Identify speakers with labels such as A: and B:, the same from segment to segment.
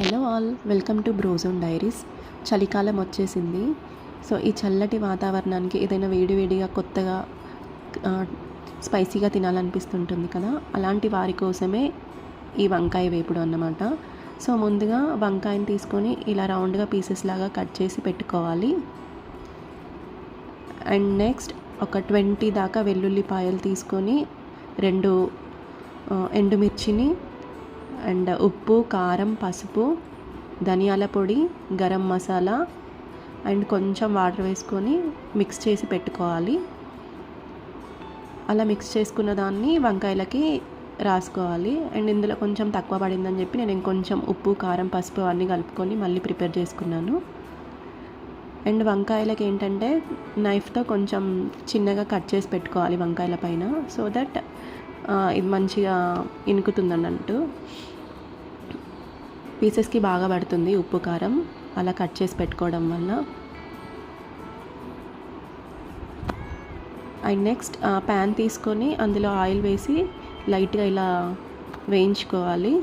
A: Hello all welcome to Brozone diaries. చలికాలం వచ్చేసింది. So ఈ చల్లటి వాతావరణానికి ఏదైనా వేడివేడిగా కొత్తగా స్పైసీగా తినాలనిపిస్తుంటుంది కదా? అలాంటి వారి కోసమే ఈ వంకాయ వేపుడు అన్నమాట. సో ముందుగా వంకాయని తీసుకొని ఇలా రౌండ్గా పీసెస్ లాగా కట్ చేసి పెట్టుకోవాలి. అండ్ నెక్స్ట్ ఒక ట్వంటీ దాకా వెల్లుల్లిపాయలు తీసుకొని రెండు ఎండుమిర్చిని అండ్ ఉప్పు కారం పసుపు ధనియాల పొడి గరం మసాలా అండ్ కొంచెం వాటర్ వేసుకొని మిక్స్ చేసి పెట్టుకోవాలి. అలా మిక్స్ చేసుకున్న దాన్ని వంకాయలకి రాసుకోవాలి. అండ్ ఇందులో కొంచెం తక్కువ పడిందని చెప్పి నేను ఇంకొంచెం ఉప్పు కారం పసుపు అన్నీ కలుపుకొని మళ్ళీ ప్రిపేర్ చేసుకున్నాను. అండ్ వంకాయలకి ఏంటంటే నైఫ్తో కొంచెం చిన్నగా కట్ చేసి పెట్టుకోవాలి వంకాయల పైన సో దట్ ఇది మంచిగా ఇనుకుతుంది అన్నట్టు పీసెస్కి బాగా పడుతుంది ఉప్పు కారం. అలా కట్ చేసి పెట్టుకోవడం వల్ల. అండ్ నెక్స్ట్ ప్యాన్ తీసుకొని అందులో ఆయిల్ వేసి లైట్గా ఇలా వేయించుకోవాలి.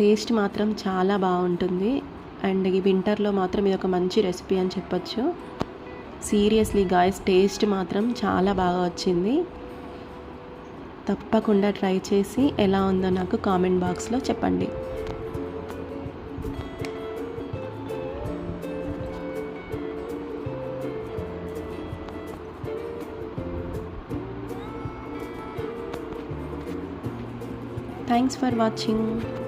A: టేస్ట్ మాత్రం చాలా బాగుంటుంది. అండ్ ఈ వింటర్లో మాత్రం ఇది ఒక మంచి రెసిపీ అని చెప్పొచ్చు. సీరియస్లీ గాయస్ టేస్ట్ మాత్రం చాలా బాగా వచ్చింది. తప్పకుండా ట్రై చేసి ఎలా ఉందో నాకు కామెంట్ బాక్స్లో చెప్పండి. Thanks for watching